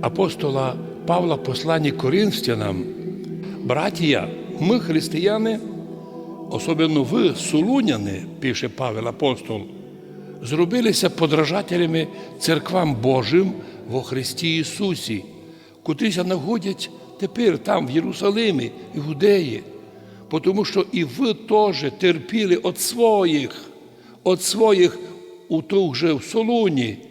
апостола Павла посланні Коринфянам, братія, ми, християни, особливо ви, сулуняни, пише Павел апостол, зробилися подражателями церквам Божим во Христі Ісусі, котріся нагодять тепер там, в Єрусалимі, Іудеї, тому що і ви теж терпіли від своїх, від своїх у тух же в Солуні.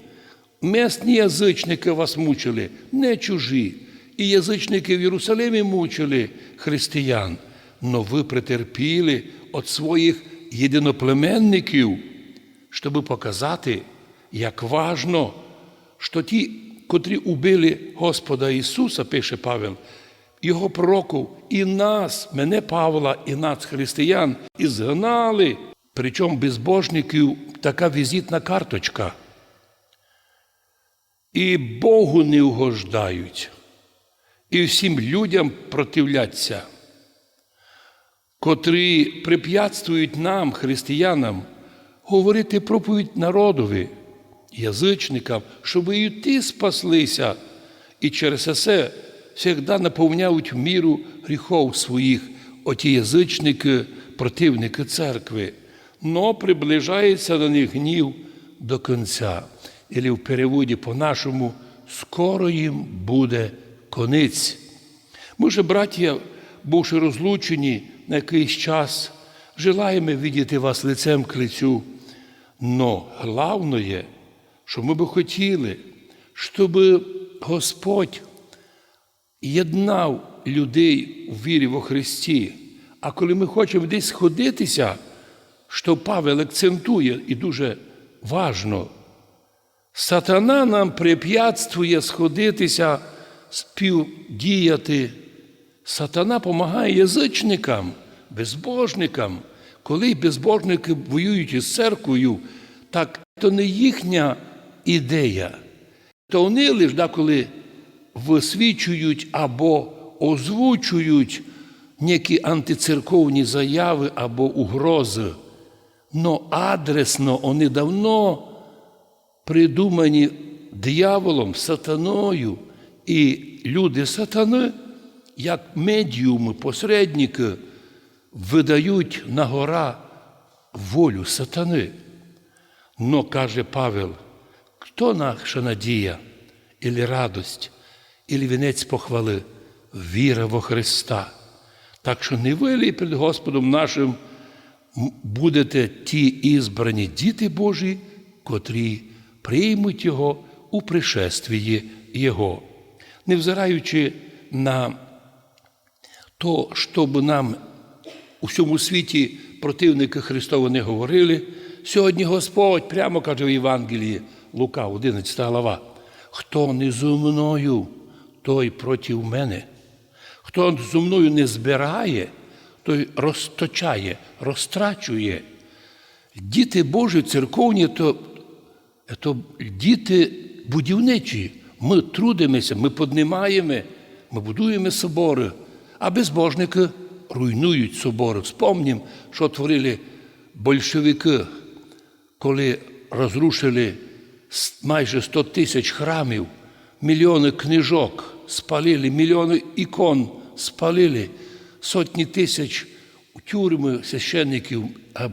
Месні язичники вас мучили, не чужі. І язичники в Єрусалимі мучили християн. Но ви претерпіли від своїх єдиноплеменників, щоб показати, як важно, що ті, котрі убили Господа Ісуса, пише Павел, Його пророків, і нас, мене Павла, і нас, християн, і згнали. Причому безбожників така візитна карточка. І Богу не угождають, і всім людям противляться, котрі препятствують нам, християнам, говорити проповідь народові, язичникам, щоб і ті спаслися, і через це завжди наповняють міру гріхов своїх, оті язичники, противники церкви, но приближається до них гнів до кінця. Ілі в переводі по-нашому, скоро їм буде конець. Ми же, браття, бувши розлучені на якийсь час, желаємо видіти вас лицем к лицю. Но головне, що ми би хотіли, щоб Господь єднав людей у вірі во Христі. А коли ми хочемо десь сходитися, що Павел акцентує і дуже важно, Сатана нам препятствує сходитися, співдіяти. Сатана допомагає язичникам, безбожникам. Коли безбожники воюють із церквою, так то не їхня ідея. То вони лише деколи висвічують або озвучують які антицерковні заяви або угрози. Но адресно вони давно придумані дияволом, сатаною, і люди сатани, як медіуми, посередники, видають на гора волю сатани. Но каже Павел, хто наша надія, ілі радость, ілі вінець похвали, віра во Христа. Так що не ви лі перед Господом нашим будете ті ізбрані діти Божі, котрі приймуть Його у пришествії Його, невзираючи на то, щоб нам у всьому світі противники Христова не говорили. Сьогодні Господь прямо каже в Євангелії Лука, 11 глава, хто не зо мною, той проти мене. Хто зо мною не збирає, той розточає, розтрачує. Діти Божі церковні то, то діти будівничі. Ми трудимося, ми піднімаємо, ми будуємо собори, а безбожники руйнують собори. Вспомнім, що творили большевики, коли розрушили майже 100 тисяч храмів, мільйони книжок спалили, мільйони ікон спалили, сотні тисяч тюрми священників,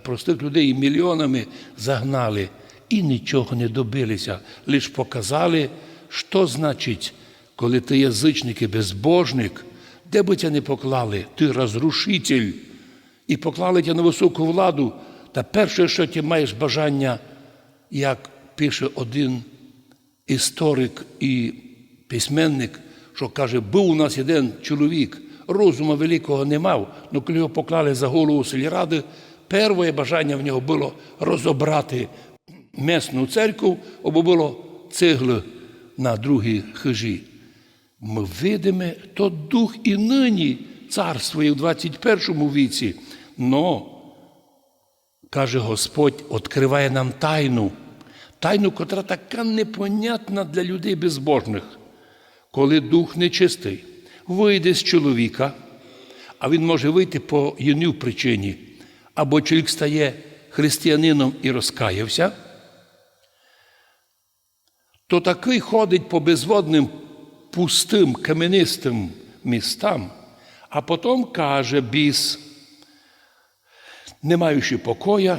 простих людей мільйонами загнали і нічого не добилися, лише показали, що значить, коли ти язичник і безбожник, де би тебе не поклали, ти розрушитель, і поклали тебе на високу владу, та перше, що ти маєш бажання, як пише один історик і письменник, що каже, був у нас один чоловік, розуму великого не мав, але коли його поклали за голову сільради, перше бажання в нього було розібрати місну церкву, або було цегли на другій хижі. Ми видимо, то дух і нині царствує в 21 віці. Но, каже Господь, відкриває нам тайну, тайну, котра така непонятна для людей безбожних, коли дух нечистий вийде з чоловіка, а він може вийти по єню причині, або чоловік стає християнином і розкаявся, то такий ходить по безводним пустим каменистим містам, а потім каже біс, не маючи покоя,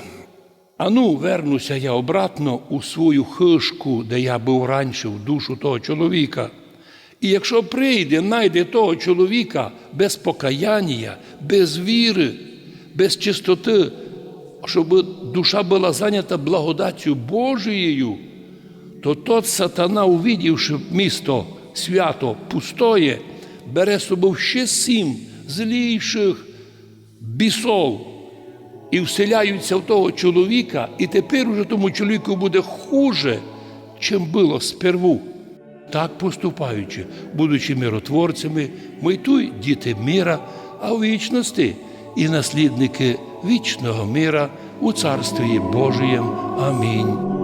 а ну, вернуся я обратно у свою хишку, де я був раніше, в душу того чоловіка. І якщо прийде, найде того чоловіка без покаяння, без віри, без чистоти, щоб душа була зайнята благодаттю Божією, то тот сатана, увидівши місто свято пустоє, бере з собою ще сім злійших бісов і вселяються в того чоловіка, і тепер уже тому чоловіку буде хуже, чим було сперву. Так поступаючи, будучи миротворцями, ми й діти мира, а в вічності і наслідники вічного мира у Царстві Божієм. Амінь.